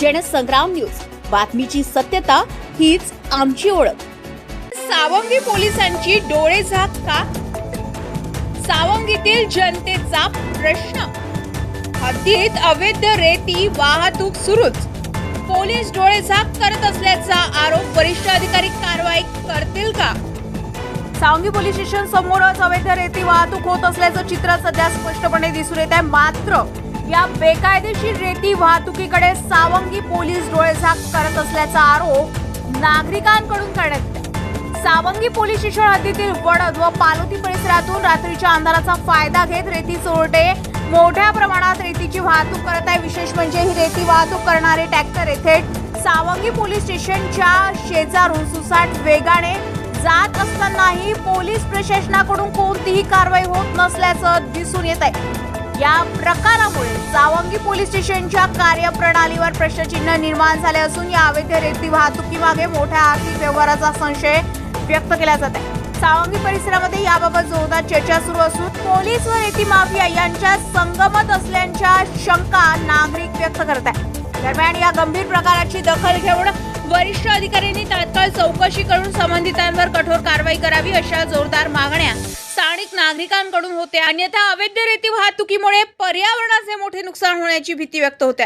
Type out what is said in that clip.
Jansangram news. बातमीची सत्यता हीच आमची ओळख. सावंगी पोलिसांची डोळेझाक का? सावंगीतील जनतेचा प्रश्न. हद्दीत अवैध रेती वाहतूक सुरूच. पोलीस डोळेझाक करत असल्याचा आरोप वरिष्ठ अधिकारी कारवाई करतील का? सावंगी पोलीस स्टेशन समोरच अवैध रेती वाहतूक होत असल्याचं चित्र सध्या स्पष्टपणे दिसून येत आहे. मात्र या बेकायदेशीर रेती वाहतुकीकडे सावंगी पोलीस डोळेझाक करत असल्याचा आरोप नागरिकांकडून करण्यात आहे. सावंगी पोलीस स्टेशन हद्दीतील वडद व पालोती परिसरातून रात्रीच्या अंधाराचा फायदा घेत रेती चोरटे मोठ्या प्रमाणात रेतीची वाहतूक करत आहे विशेष म्हणजे ही रेती वाहतूक करणारे ट्रॅक्टर येथे सावंगी पोलीस स्टेशनच्या शेजारून सुसाट वेगाने जात असतानाही पोलीस प्रशासनाकडून कोणतीही कारवाई होत नसल्याचं दिसून येत आहे या प्रकारामुळे सावंगी पोलीस स्टेशनच्या कार्यप्रणालीवर प्रश्नचिन्ह निर्माण झाले असून या अवैध रेती वाहतुकीमागे मोठ्या आर्थिक व्यवहाराचा संशय व्यक्त केला जात आहे. सावंगी परिसरामध्ये याबाबत जोरदार चर्चा सुरू असून पोलीस व रेती माफिया यांच्या संगमत असल्याच्या शंका नागरिक व्यक्त करत आहे दरम्यान या गंभीर प्रकाराची दखल घेऊन वरिष्ठ अधिकाऱ्यांनी तात्काळ चौकशी करून संबंधितांवर कठोर कारवाई करावी अशा जोरदार मागण्या स्थानिक नागरिकांकडून होते अन्यथा अवैध रेती वाहतुकीमुळे पर्यावरणाचे मोठे नुकसान होण्याची भीती व्यक्त होते.